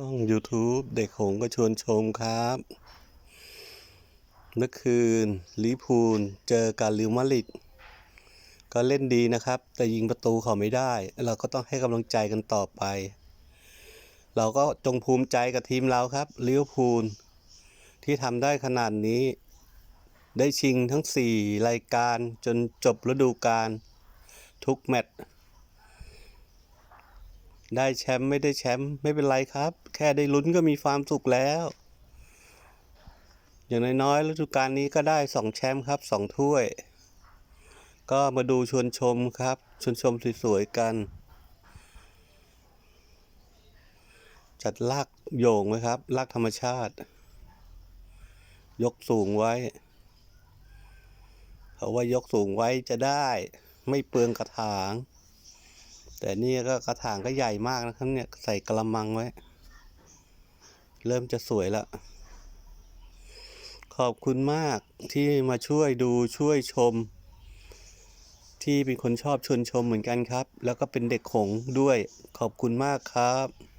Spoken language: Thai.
ต้อง YouTube เด็กหงก็ชวนชมครับ เมื่อคืนลิพูลเจอกับลิวมาริดก็เล่นดีนะครับ แต่ยิงประตูเขาไม่ได้ เราก็ต้องให้กำลังใจกันต่อไป เราก็จงภูมิใจกับทีมเราครับลิวพูลที่ทำได้ขนาดนี้ ได้ชิงทั้ง 4 รายการจนจบฤดูกาลทุกแมตช์ ได้แชมป์ไม่ได้แชมป์ไม่เป็นไรครับ แค่ได้ลุ้นก็มีความสุขแล้ว อย่างน้อยๆฤดูกาลนี้ก็ได้สองแชมป์ครับสองถ้วย ก็มาดูชวนชมครับชวนชมสวยๆกัน จัดลากโยงไว้ครับลากธรรมชาติ ยกสูงไว้ เพราะว่ายกสูงไว้จะได้ไม่เปลืองกระถาง แต่นี่ก็กระถางก็ใหญ่มากนะครับเนี่ยใส่กระมังไว้ เริ่มจะสวยละ ขอบคุณมากที่มาช่วยดูช่วยชม ที่เป็นคนชอบชวนชมเหมือนกันครับ แล้วก็เป็นเด็กขงด้วยขอบคุณมากครับ